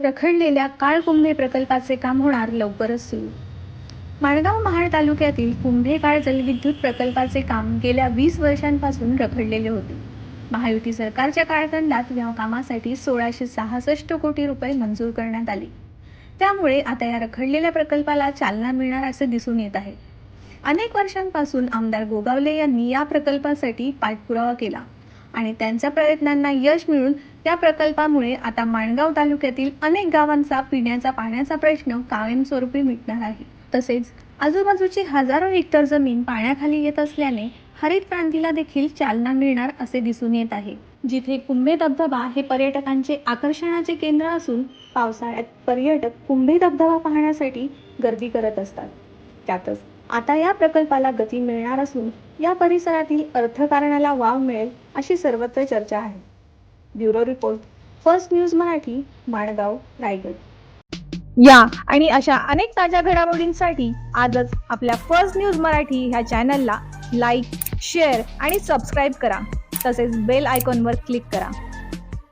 रखडलेल्या काळकुंभे प्रकल्पाचे काम होणार लवकरच सुरू. माणगाव महाड तालुक्यातील कुंभे काळ जलविद्युत प्रकल्पाचे काम गेल्या वीस वर्षांपासून रखडलेले होते. महायुती सरकारच्या काळखंडात या कामासाठी सोळाशे सहासष्ट कोटी रुपये मंजूर करण्यात आले. त्यामुळे आता या रखडलेल्या प्रकल्पाला चालना मिळणार असे दिसून येत आहे. अनेक वर्षांपासून आमदार गोगावले यांनी या प्रकल्पासाठी पाठपुरावा केला. आणि त्यांच्या प्रयत्नांना यश मिळून त्या प्रकल्पामुळे आता माणगाव तालुक्यातील अनेक गावांचा पिण्याचा पाण्याचा प्रश्न कायमस्वरूपी मिटणार आहे. तसेच आजूबाजूची हजारो हेक्टर जमीन पाण्याखाली येत असल्याने हरित क्रांतीला देखील चालना मिळणार असे दिसून येत आहे. जिथे कुंभे धबधबा हे पर्यटकांचे आकर्षणाचे केंद्र असून पावसाळ्यात पर्यटक कुंभे धबधबा पाहण्यासाठी गर्दी करत असतात. त्यातच आता या प्रकल्पाला गती मिळणार असून या परिसरातील अर्थकारणाला वाव मिळेल अशी सर्वत्र चर्चा आहे. Bureau report first news Marathi Mangaon Raigad. या आणि अशा अनेक ताज्या घडामोडींसाठी आजच आपल्या फर्स्ट न्यूज मराठी ह्या चॅनलला लाईक शेअर आणि सबस्क्राईब करा. तसेच बेल आयकॉनवर क्लिक करा.